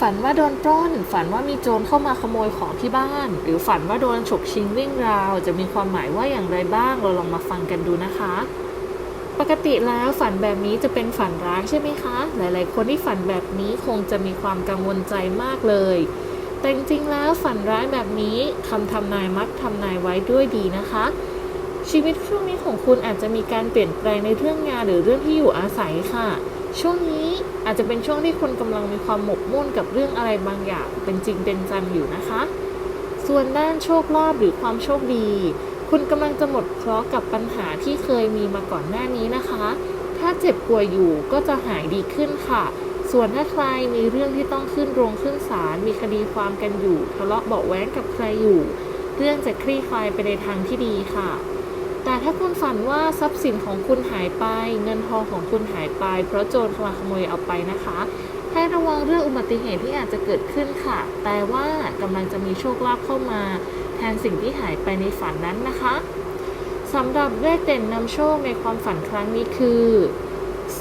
ฝันว่าโดนปล้น ฝันว่ามีโจรเข้ามาขโมยของที่บ้าน หรือฝันว่าโดนฉกชิงวิ่งราว จะมีความหมายว่าอย่างไรบ้าง เราลองมาฟังกันดูนะคะ ปกติแล้วฝันแบบนี้จะเป็นฝันร้ายใช่ไหมคะ หลาย ๆ คนที่ฝันแบบนี้คงจะมีความกังวลใจมากเลย แต่จริงๆแล้วฝันร้ายแบบนี้คำทำนายมักทำนายไว้ด้วยดีนะคะ ชีวิตช่วงนี้ของคุณอาจจะมีการเปลี่ยนแปลงในเรื่องงานหรือเรื่องที่อยู่อาศัยค่ะ ช่วงนี้อาจจะเป็นช่วงที่คุณกำลังมีความหมกมุ่นกับเรื่องอะไรบางอย่าง เป็นจริงเป็นจังอยู่นะคะ ส่วนด้านโชคลาภหรือความโชคดี คุณกำลังจะหมดเคราะห์กับปัญหาที่เคยมีมาก่อนหน้านี้นะคะ ถ้าเจ็บป่วยอยู่ก็จะหายดีขึ้นค่ะ ส่วนถ้าใครมีเรื่องที่ต้องขึ้นโรงขึ้นศาลมีคดีความกันอยู่ทะเลาะเบาะแว้งกับใครอยู่ เรื่องจะคลี่คลายไปในทางที่ดีค่ะ แต่ถ้าคุณฝันว่าทรัพย์สินของคุณหายไป เงินทองของคุณหายไป เพราะโจรมาขโมยเอาไปนะคะให้ระวังเรื่องอุบัติเหตุที่อาจจะเกิดขึ้นค่ะ แต่ว่ากำลังจะมีโชคลาภเข้ามา แทนสิ่งที่หายไปในฝันนั้นนะคะสำหรับเลขเด่นนำโชคในความฝันครั้งนี้คือ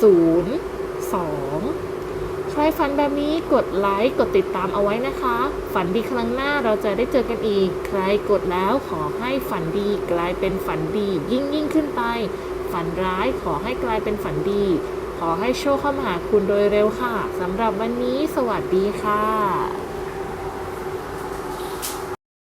0 2 ครฝันแบบนี้กดไลค์กดติดตามเอาไว้นะคะ ฝันดีครั้งหน้าเราจะได้เจอกันอีก ใครกดแล้วขอให้ฝันดีกลายเป็นฝันดี ยิ่งยิ่งขึ้นไป ฝันร้ายขอให้กลายเป็นฝันดี ขอให้โชคเข้ามาหาคุณโดยเร็วค่ะสำหรับวันนี้สวัสดีค่ะ